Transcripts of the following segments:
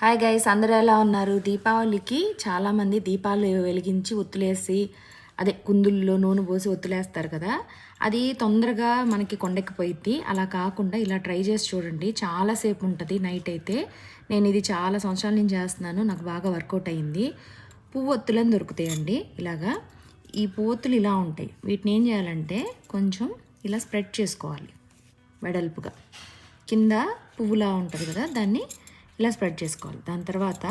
Hi guys అందరూ ఎలా ఉన్నారు? దీపావళికి చాలామంది దీపాలు వెలిగించి ఒత్తులేసి అదే కుందుల్లో నూనె పోసి ఒత్తులేస్తారు కదా? అది తొందరగా మనకి కొండెక్కిపోయిద్ది అలా కాకుండా ఇలా ట్రై చేసి చూడండి. చాలాసేపు ఉంటుంది నైట్ అయితే. నేను ఇది చాలా సంవత్సరాల నుంచి చేస్తున్నాను. నాకు బాగా వర్కౌట్ అయ్యింది పువ్వు ఒత్తులని దొరుకుతాయండి ఇలాగా. ఈ పువ్వొత్తులు ఇలా ఉంటాయి. వీటిని ఏం చేయాలంటే కొంచెం ఇలా స్ప్రెడ్ చేసుకోవాలి. వెడల్పుగా. కింద పువ్వులా ఉంటుంది కదా? దాన్ని ఇలా స్ప్రెడ్ చేసుకోవాలి. దాని తర్వాత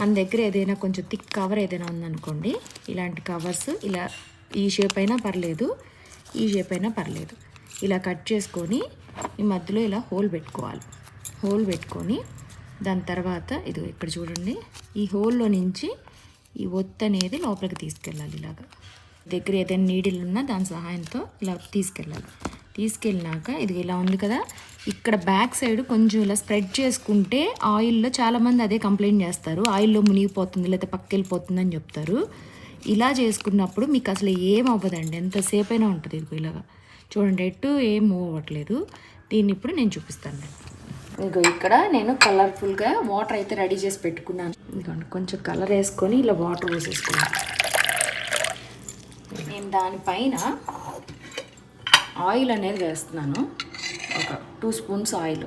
మన దగ్గర ఏదైనా కొంచెం థిక్ కవర్ ఏదైనా ఉందనుకోండి ఇలాంటి కవర్స్ ఇలా ఈ షేప్ అయినా పర్లేదు ఈ షేప్ అయినా పర్లేదు. ఇలా కట్ చేసుకొని ఈ మధ్యలో ఇలా హోల్ పెట్టుకోవాలి. హోల్ పెట్టుకొని దాని తర్వాత ఇది ఇక్కడ చూడండి ఈ హోల్లో నుంచి ఈ ఒత్తు అనేది లోపలికి తీసుకెళ్ళాలి ఇలాగా. దగ్గర ఏదైనా నీడిల్ ఉన్నా దాని సహాయంతో ఇలా తీసుకెళ్ళాలి. తీసుకెళ్ళినాక ఇది ఇలా ఉంది కదా ఇక్కడ బ్యాక్ సైడ్ కొంచెం ఇలా స్ప్రెడ్ చేసుకుంటే ఆయిల్లో చాలామంది అదే కంప్లైంట్ చేస్తారు. ఆయిల్లో మునిగిపోతుంది లేకపోతే పక్కెళ్ళిపోతుంది అని చెప్తారు. ఇలా చేసుకున్నప్పుడు మీకు అసలు ఏం అవ్వదండి. ఎంతసేపు అయినా ఉంటుంది ఇది ఇలాగా. చూడండి ఎటు ఏం మూవ్ అవ్వట్లేదు. దీన్ని ఇప్పుడు నేను చూపిస్తాను. ఇంకో ఇక్కడ నేను కలర్ఫుల్గా వాటర్ అయితే రెడీ చేసి పెట్టుకున్నాను. ఇదిగోండి కొంచెం కలర్ వేసుకొని ఇలా వాటర్ పోసేసుకున్నాను. నేను దానిపైన ఆయిల్ అనేది వేస్తున్నాను. ఒక టూ స్పూన్స్ ఆయిల్.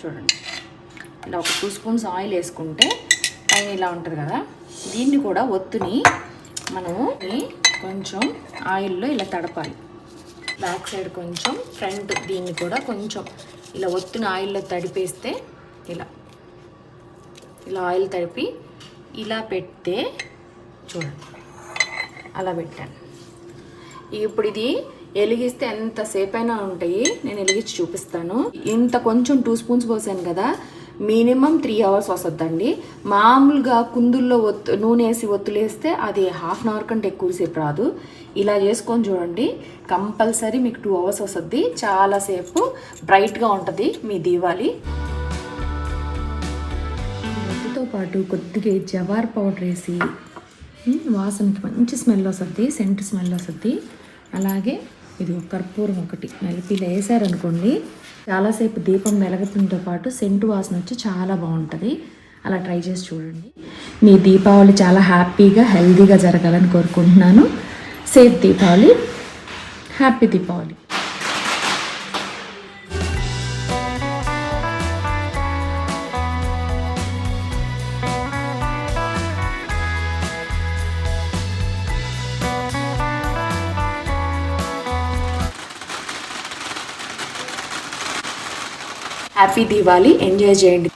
చూడండి. ఇలా ఒక టూ స్పూన్స్ ఆయిల్ వేసుకుంటే పైన ఇలా ఉంటుంది కదా? దీన్ని కూడా ఒత్తుని మనము కొంచెం ఆయిల్లో ఇలా తడపాలి. బ్యాక్ సైడ్ కొంచెం ఫ్రంట్ దీన్ని కూడా కొంచెం ఇలా ఒత్తుని ఆయిల్లో తడిపేస్తే ఇలా ఇలా ఆయిల్ తడిపి ఇలా పెడితే చూడండి. అలా పెట్టాను ఇప్పుడు ఇది వెలిగిస్తే ఎంతసేపు అయినా ఉంటాయి. నేను వెలిగించి చూపిస్తాను. ఇంత కొంచెం టూ స్పూన్స్ పోసాను కదా. మినిమం త్రీ అవర్స్ వస్తుందండి. మామూలుగా కుందుల్లో ఒత్తు నూనె వేసి ఒత్తులేస్తే అది హాఫ్ అన్ అవర్ కంటే ఎక్కువసేపు రాదు. ఇలా చేసుకొని చూడండి. కంపల్సరీ మీకు టూ అవర్స్ వస్తుంది. చాలాసేపు బ్రైట్గా ఉంటుంది మీ దీవాలి ఒత్తుతో పాటు కొద్దిగా జవార్ పౌడర్ వేసి వాసనకి మంచి స్మెల్ వస్తుంది సెంట్ స్మెల్ వస్తుంది. అలాగే ఇది ఒక కర్పూరం ఒకటి. నలిపి వేసారనుకోండి చాలాసేపు దీపం వెలగటంతో పాటు సెంటు వాసన వచ్చి చాలా బాగుంటుంది. అలా ట్రై చేసి చూడండి. మీ దీపావళి చాలా హ్యాపీగా హెల్తీగా జరగాలని కోరుకుంటున్నాను. Safe Deepavali happy Deepavali. Happy Diwali enjoy చేయండి.